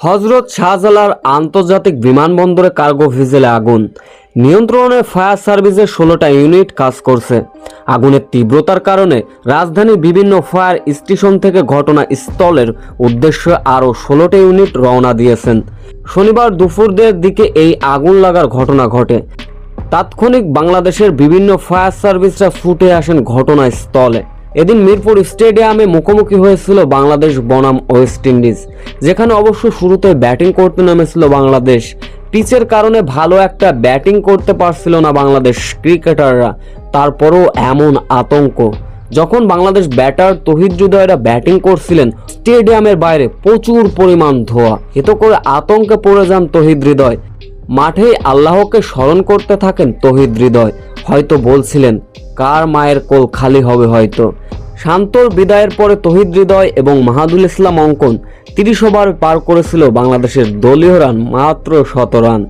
হজরত শাহজালাল আন্তর্জাতিক বিমানবন্দরে কার্গো ভিজেলে আগুন। নিয়ন্ত্রণে ফায়ার সার্ভিসের ষোলোটা ইউনিট কাজ করছে। আগুনের তীব্রতার কারণে রাজধানীর বিভিন্ন ফায়ার স্টেশন থেকে ঘটনা স্থলের উদ্দেশ্যে আরও ষোলোটা ইউনিট রওনা দিয়েছেন। শনিবার দুপুরদের দিকে এই আগুন লাগার ঘটনা ঘটে। তাৎক্ষণিক বাংলাদেশের বিভিন্ন ফায়ার সার্ভিসরা ছুটে আসেন ঘটনাস্থলে। এদিন মিরপুর স্টেডিয়ামে মুখোমুখি হয়েছিল বাংলাদেশ বনাম ওয়েস্ট ইন্ডিজ। যেখানে অবশ্য শুরুতে ব্যাটিং করতে নেমেছিল বাংলাদেশ। পিচের কারণে ভালো একটা ব্যাটিং করতে পারছিল না বাংলাদেশ ক্রিকেটাররা। তারপরও এমন আতঙ্ক। যখন বাংলাদেশ ব্যাটার তহিদ হৃদয়রা ব্যাটিং করছিলেন, স্টেডিয়ামের বাইরে প্রচুর পরিমাণ ধোয়া। এতে করে আতঙ্কে পড়ে যান তহিদ হৃদয়। মাঠেই আল্লাহকে স্মরণ করতে থাকেন তহিদ হৃদয়। হয়তো বলছিলেন কার মায়ের কোল খালি হবে হয়তো? শান্তর বিদায়ের পরে তহিদ হৃদয় এবং মাহাদুল ইসলাম অঙ্কন তিরিশ ওভার পার করেছিল বাংলাদেশের দলীয় রান মাত্র শত রান।